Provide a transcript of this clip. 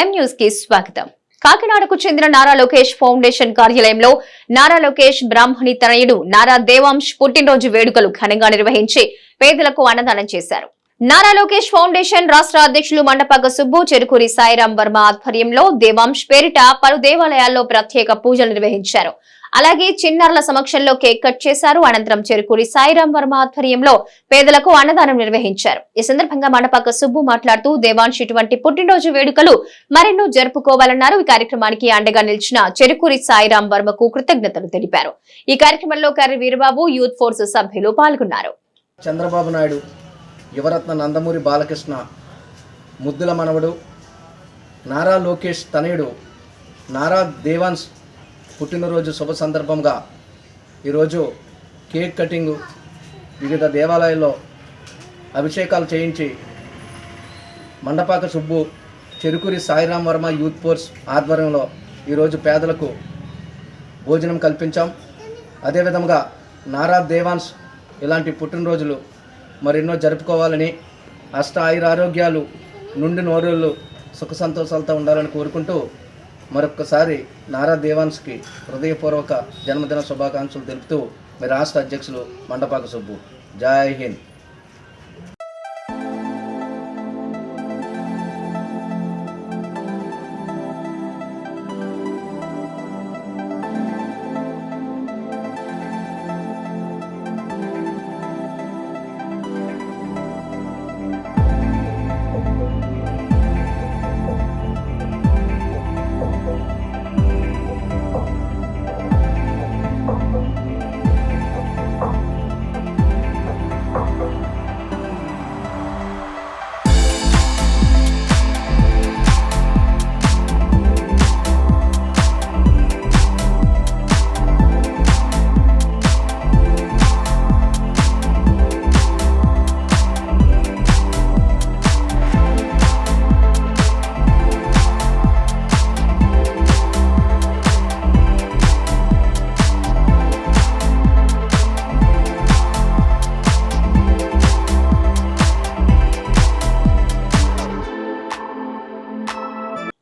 ఎం న్యూస్కి స్వాగతం. కాకినాడకు చెందిన నారా లోకేష్ ఫౌండేషన్ కార్యాలయంలో నారా లోకేష్ బ్రాహ్మణి తనయుడు నారా దేవాంశ్ పుట్టినరోజు వేడుకలు ఘనంగా నిర్వహించి పేదలకు అన్నదానం చేశారు. నారా లోకేష్ ఫౌండేషన్ రాష్ట్ర అధ్యక్షులు మండపాక సుబ్బు చెరుకూరి సాయిరాం వర్మ ఆధ్వర్యంలో దేవాంశ్ పేరిట పలు దేవాలయాల్లో ప్రత్యేక పూజలు నిర్వహించారు. అలాగే చిన్నారుల సమక్షంలో కేక్ కట్ చేశారు. అనంతరం చెరుకూరి సాయిరాం వర్మ ఆధ్వర్యంలో పేదలకు అన్నదానం నిర్వహించారు. ఈ సందర్భంగా మండపాక సుబ్బు మాట్లాడుతూ దేవాన్షి ఇటువంటి పుట్టినరోజు వేడుకలు మరెన్నో జరుపుకోవాలన్నారు. ఈ కార్యక్రమానికి అండగా నిలిచిన చెరుకూరి సాయిరాం వర్మకు కృతజ్ఞతలు తెలిపారు. ఈ కార్యక్రమంలో కర్రి వీరబాబు యూత్ ఫోర్స్ సభ్యులు పాల్గొన్నారు. చంద్రబాబు నాయుడు యువరత్న నందమూరి బాలకృష్ణ ముద్దుల మనవడు నారా లోకేష్ తనయుడు నారా దేవాన్స్ పుట్టినరోజు శుభ సందర్భంగా ఈరోజు కేక్ కటింగ్ వివిధ దేవాలయాల్లో అభిషేకాలు చేయించి మండపాక సుబ్బు చెరుకురి సాయిరాం వర్మ యూత్ ఫోర్స్ ఆధ్వర్యంలో ఈరోజు పేదలకు భోజనం కల్పించాం. అదేవిధంగా నారా దేవాన్స్ ఇలాంటి పుట్టినరోజులు మరెన్నో జరుపుకోవాలని అష్ట ఆయుర ఆరోగ్యాలు నుండి నోరుళ్ళు సుఖ సంతోషాలతో ఉండాలని కోరుకుంటూ మరొక్కసారి నారా దేవాన్స్కి హృదయపూర్వక జన్మదిన శుభాకాంక్షలు తెలుపుతూ మీ రాష్ట్ర అధ్యక్షులు మండపాక సుబ్బు. జై హింద్.